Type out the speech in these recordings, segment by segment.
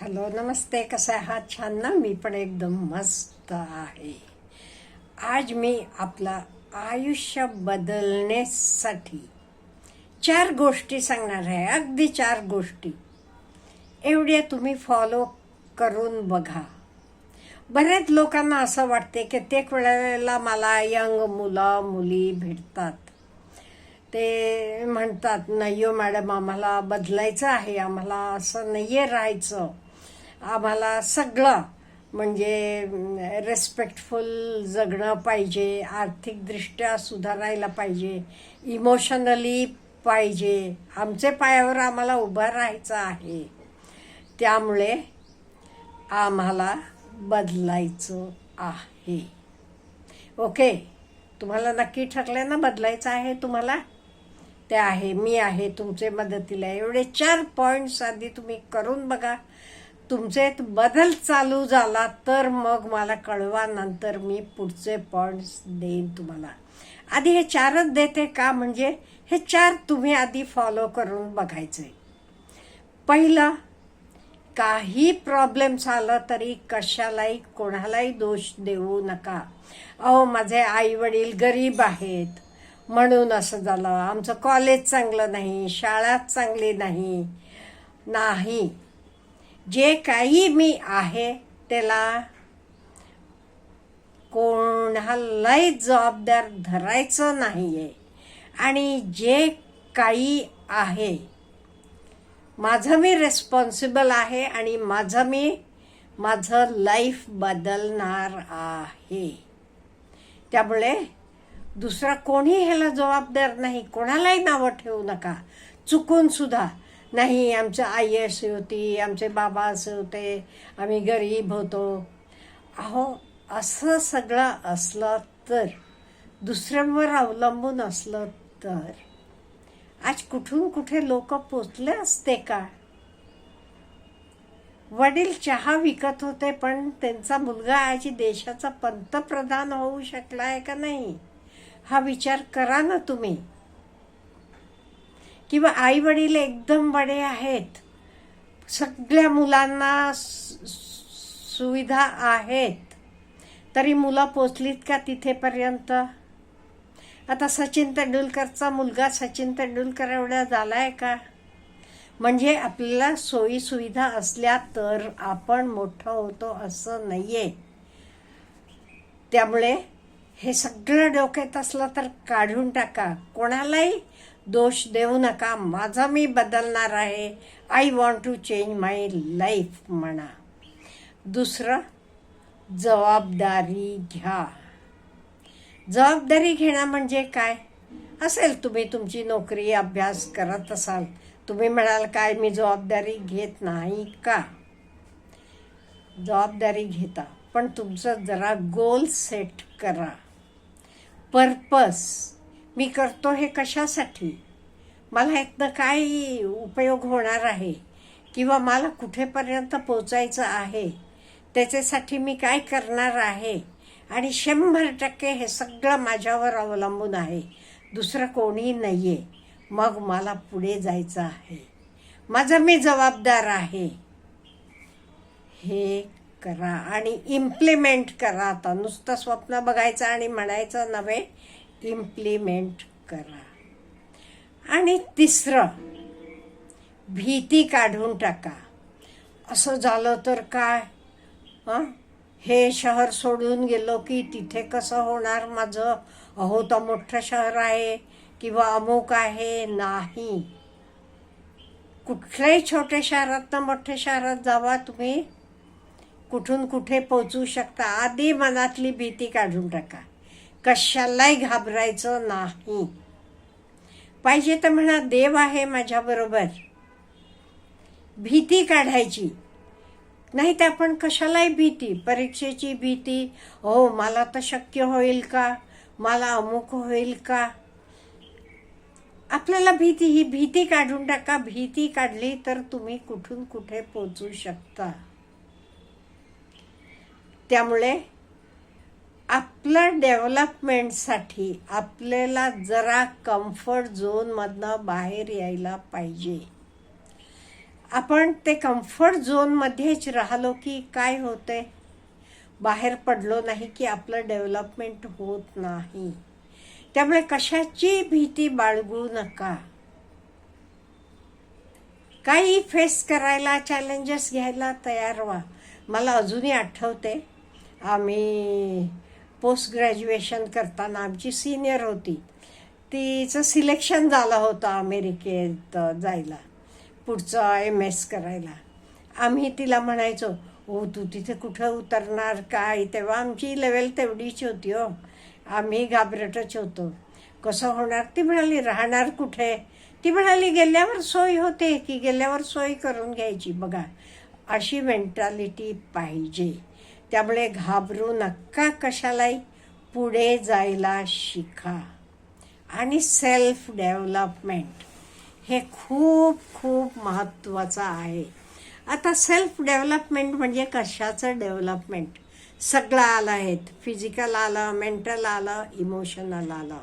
Hello नमस्ते कसं आहात छान ना? मी पण एकदम मस्त आहे. आज मी आपलं आयुष्य बदलण्यासाठी चार गोष्टी सांगणार आहे. अगदी चार गोष्टी. एवढ्या तुम्ही फॉलो करून बघा. बऱ्याच लोकांना असं वाटते कित्येक वेळेला मला यंग मुलं मुली भेटतात. ते म्हणतात नाही हो मॅडम आम्हाला बदलायचं आहे आम्हाला असं नाही आहे राहायचं. आम्हाला सगळं म्हणजे रेस्पेक्टफुल जगणं पाहिजे आर्थिकदृष्ट्या सुधारायला पाहिजे इमोशनली पाहिजे. आमचे पायावर आम्हाला उभं राहायचं आहे. त्यामुळे आम्हाला बदलायचं आहे. ओके? तुम्हाला नक्की ठरलं ना बदलायचं आहे तुम्हाला? ते आहे मी आहे तुमचे मदतीला. एवढे चार पॉईंट्स आधी तुम्ही करून बघा. तुमचे बदल चालू झाला तर मग मला कळवा नंतर मी पुढचे पॉईंट्स देईन तुम्हाला. आधी हे चारच देते का? म्हणजे हे चार तुम्ही आधी फॉलो करून बघायचे. पहिलं काही प्रॉब्लेम्स आलं तरी कशालाही कोणालाही दोष देऊ नका. अहो माझे आई वडील गरीब आहेत. म्हणून असं झालं. आमचं कॉलेज चांगलं नाही शाळा चांगली नाही. नाही. जे काही मी आहे त्याला कोणालाही जबाबदार धरायचं नाही आहे आणि जे काही आहे माझं मी रेस्पॉन्सिबल आहे आणि माझं मी माझं लाईफ बदलणार आहे. त्यामुळे दुसरा कोणी ह्याला जबाबदार नाही. कोणालाही नावं ठेवू नका. चुकूनसुद्धा नाही आमचं आई अशी होती आमचे बाबा असे होते आम्ही गरीब होतो. अहो असं सगळं असलं तर दुसऱ्यांवर अवलंबून असलं तर आज कुठून कुठे लोक पोचले असते का? वडील चहा विकत होते पण त्यांचा मुलगा आज देशाचा पंतप्रधान होऊ शकला आहे का नाही? हा विचार करा ना तुम्ही. किंवा आई वडील एकदम बडे आहेत. सगळ्या मुलांना सुविधा आहेत. तरी मुलं पोचलीत का तिथेपर्यंत? आता सचिन तेंडुलकरचा मुलगा सचिन तेंडुलकर एवढा झाला आहे का? म्हणजे आपल्याला सोयी सुविधा असल्या तर आपण मोठं होतो असं नाही आहे त्यामुळे हे सगळं डोक्यात असलं तर काढून टाका. कोणालाही दोष देऊ नका. माझा मी बदलणार आहे. I want to change my life म्हणा. दुसरं जबाबदारी घ्या. जबाबदारी घेणं म्हणजे काय? असेल तुम्ही तुमची नोकरी अभ्यास करत असाल. तुम्ही म्हणाल काय मी जबाबदारी घेत नाही का? जबाबदारी घेता. पण तुमचं जरा गोल सेट करा. पर्पस मी करतो हे कशासाठी? मला यातनं काय उपयोग होणार आहे किंवा मला कुठेपर्यंत पोचायचं आहे त्याच्यासाठी मी काय करणार आहे? आणि शंभर टक्के हे सगळं माझ्यावर अवलंबून आहे. दुसरं कोणी नाही आहे मग मला पुढे जायचं आहे. माझं मी जबाबदार आहे. हे करा आणि इम्प्लिमेंट करा. आता नुसतं स्वप्न बघायचं आणि म्हणायचं नव्हे. इम्प्लिमेंट करा. आणि तिसरं भीती काढून टाका. असं झालं तर काय? हे? शहर सोडून गेलो की तिथे कसं होणार माझं? अहो तर मोठं शहर आहे किंवा अमुक आहे? नाही. कुठल्याही छोट्या शहरात मोठ्या शहरात जावा तुम्ही. कुठून कुठे पोचू शकता? आधी मनातली भीती काढून टाका. कशालाही घाबरायचं नाही. पाहिजे तर म्हणा देव आहे माझ्याबरोबर भीती काढायची. नाही तर आपण कशालाही भीती परीक्षेची भीती हो मला तर शक्य होईल का? मला अमुक होईल का? आपल्याला भीती ही भीती काढून टाका. भीती काढली तर तुम्ही कुठून कुठे पोचू शकता. त्यामुळे आपलं डेव्हलपमेंटसाठी आपल्याला जरा कम्फर्ट झोनमधनं बाहेर यायला पाहिजे. आपण ते कम्फर्ट झोनमध्येच राहिलो की काय होते बाहेर पडलो नाही की आपलं डेव्हलपमेंट होत नाही. त्यामुळे कशाची भीती बाळगू नका. काही फेस करायला चॅलेंजेस घ्यायला तयार व्हा. मला अजूनही आठवते आम्ही पोस्ट ग्रॅज्युएशन करताना आमची सिनियर होती. तिचं सिलेक्शन झालं होतं अमेरिकेत जायला पुढचं एम एस करायला. आम्ही तिला म्हणायचो हो तू तिथे कुठं उतरणार काय? तेव्हा आमची लेवल तेवढीच होती हो. आम्ही घाबरटच होतो. कसं होणार? ती म्हणाली राहणार कुठे? ती म्हणाली गेल्यावर सोय होते की गेल्यावर सोय करून घ्यायची बघा. अशी मेंटॅलिटी पाहिजे. त्यामुळे घाबरू नका कशालाही. पुढे जायला शिका. आणि सेल्फ डेव्हलपमेंट हे खूप खूप महत्त्वाचं आहे. आता सेल्फ डेव्हलपमेंट म्हणजे कशाचं डेव्हलपमेंट सगळं आलं आहेत. फिजिकल आलं मेंटल आलं इमोशनल आलं.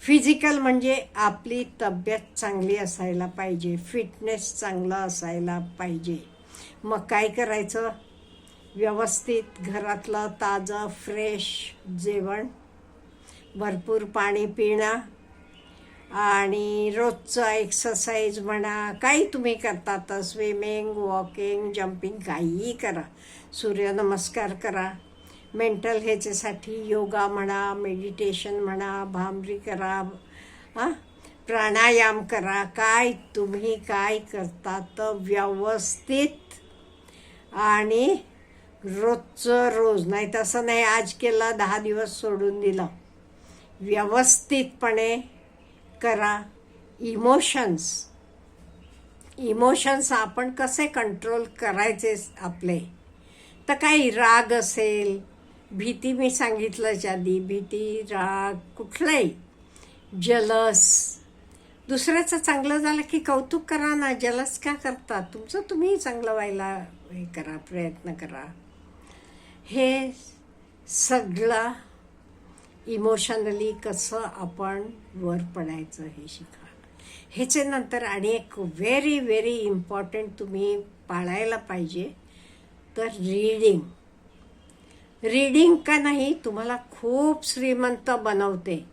फिजिकल म्हणजे आपली तब्येत चांगली असायला पाहिजे. फिटनेस चांगलं असायला पाहिजे. मग काय करायचं? व्यवस्थित घरातलं ताजं फ्रेश जेवण भरपूर पाणी पिणं आणि रोजचं एक्सरसाइज म्हणा काही तुम्ही करता तर स्विमिंग वॉकिंग जम्पिंग काहीही करा. सूर्यनमस्कार करा. मेंटल ह्याच्यासाठी योगा म्हणा मेडिटेशन म्हणा भांबरी करा हां? प्राणायाम करा. काय तुम्ही काय करता तर व्यवस्थित आणि रोजचं रोज नाही तसं नाही आज केलं दहा दिवस सोडून दिलं. व्यवस्थितपणे करा. इमोशन्स इमोशन्स आपण कसे कंट्रोल करायचे आपले? तर काही राग असेल भीती मी सांगितलंच आधी भीती राग कुठलाही. जलस दुसऱ्याचं चांगलं झालं की कौतुक करा ना जलस का करता? तुमचं तुम्ही चांगलं व्हायला हे करा प्रयत्न करा. हे सगळं इमोशनली कसं आपण वर पडायचं हे शिका. ह्याचे नंतर आणि एक व्हेरी व्हेरी इम्पॉर्टंट तुम्ही पाळायला पाहिजे. तर रीडिंग रीडिंग का नाही तुम्हाला खूप श्रीमंत बनवते.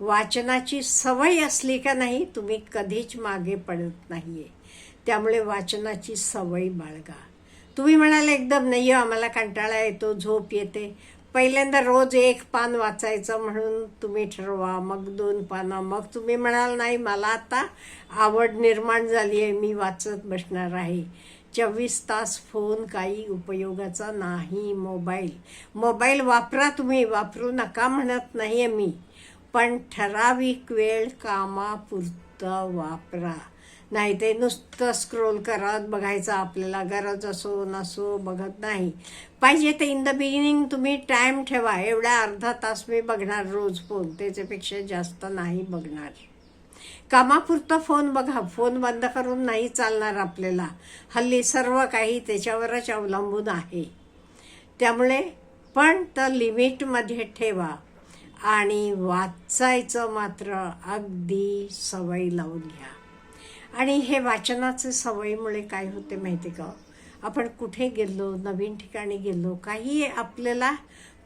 वाचनाची सवय असली का नाही तुम्ही कधीच मागे पडत नाही आहे त्यामुळे वाचनाची सवय बाळगा. तुम्ही म्हणाले एकदम नाही आम्हाला कंटाळा येतो झोप येते. पहिल्यांदा रोज एक पान वाचायचं म्हणून तुम्ही ठरवा मग दोन पानं मग तुम्ही म्हणाल नाही मला आता आवड निर्माण झाली आहे मी वाचत बसणार आहे. चोवीस तास फोन काही उपयोगाचा नाही मोबाईल. मोबाईल वापरा तुम्ही वापरू नका म्हणत नाही आहे मी. पण ठराविक वेळ कामापुरतं वापरा. नाही ते नुसतं स्क्रोल करत बघायचं आपल्याला गरज असो नसो बघत नाही. पाहिजे ते इन द बिगिनिंग तुम्ही टाईम ठेवा. एवढा अर्धा तास मी बघणार रोज फोन त्याच्यापेक्षा जास्त नाही बघणार. कामापुरतं फोन बघा. फोन बंद करून नाही चालणार आपल्याला. हल्ली सर्व काही त्याच्यावरच अवलंबून आहे. त्यामुळे पण तर लिमिटमध्ये ठेवा. आणि वाचायचं मात्र अगदी सवय लावून घ्या. आणि हे वाचनाचे सवयीमुळे काय होते माहिती का? आपण कुठे गेलो नवीन ठिकाणी गेलो काही आपल्याला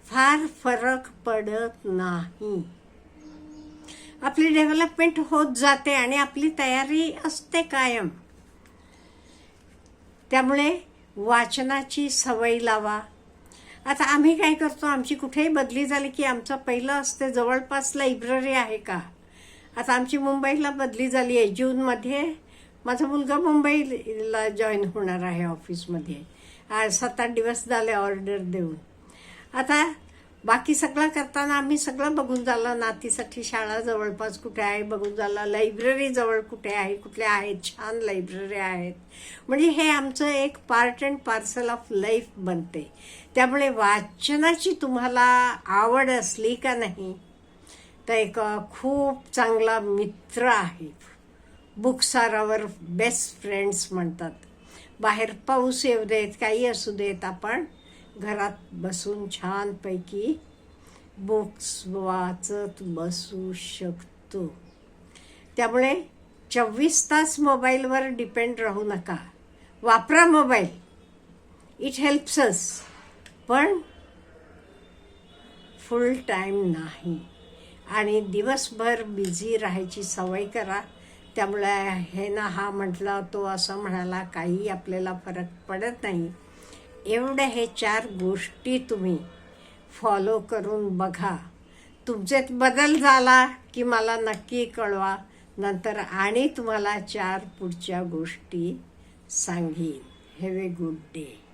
फार फरक पडत नाही. आपली डेव्हलपमेंट होत जाते आणि आपली तयारी असते कायम. त्यामुळे वाचनाची सवय लावा. आता आम्ही काय करतो? आमची कुठेही बदली झाली की आमचं पहिलं असते जवळपास लायब्ररी आहे का? आता आमची मुंबईला बदली झाली आहे. जूनमध्ये माझा मुलगा मुंबईला जॉईन होणार आहे ऑफिसमध्ये सात आठ दिवस झाले ऑर्डर देऊन. आता बाकी सगळं करताना आम्ही सगळं बघून झालं. नातीसाठी शाळा जवळपास कुठे आहे बघून झालं. लायब्ररी जवळ कुठे आहे कुठल्या आहेत छान लायब्ररी आहेत. म्हणजे हे आमचं एक part and parcel of life बनते. त्यामुळे वाचनाची तुम्हाला आवड असली का नाही तर एक खूप चांगला मित्र आहे. बुकसारावर बेस्ट फ्रेंड्स म्हणतात. बाहेर पाऊस येऊ देत काही असू देत आपण घरात बसून छानपैकी बुक्स वाचत बसू शकतो. त्यामुळे चोवीस तास मोबाईलवर डिपेंड राहू नका. वापरा मोबाईल. इट हेल्प्स अस पण फुल टाईम नाही. आणि दिवसभर बिझी राहायची सवय करा. त्यामुळे हे ना हा म्हटला तो असं म्हणाला काही आपल्याला फरक पडत नाही. एवढ्या हे चार गोष्टी तुम्ही फॉलो करून बघा. तुमच्यात बदल झाला की मला नक्की कळवा. नंतर आणि तुम्हाला चार पुढच्या गोष्टी सांगेन. Have a good day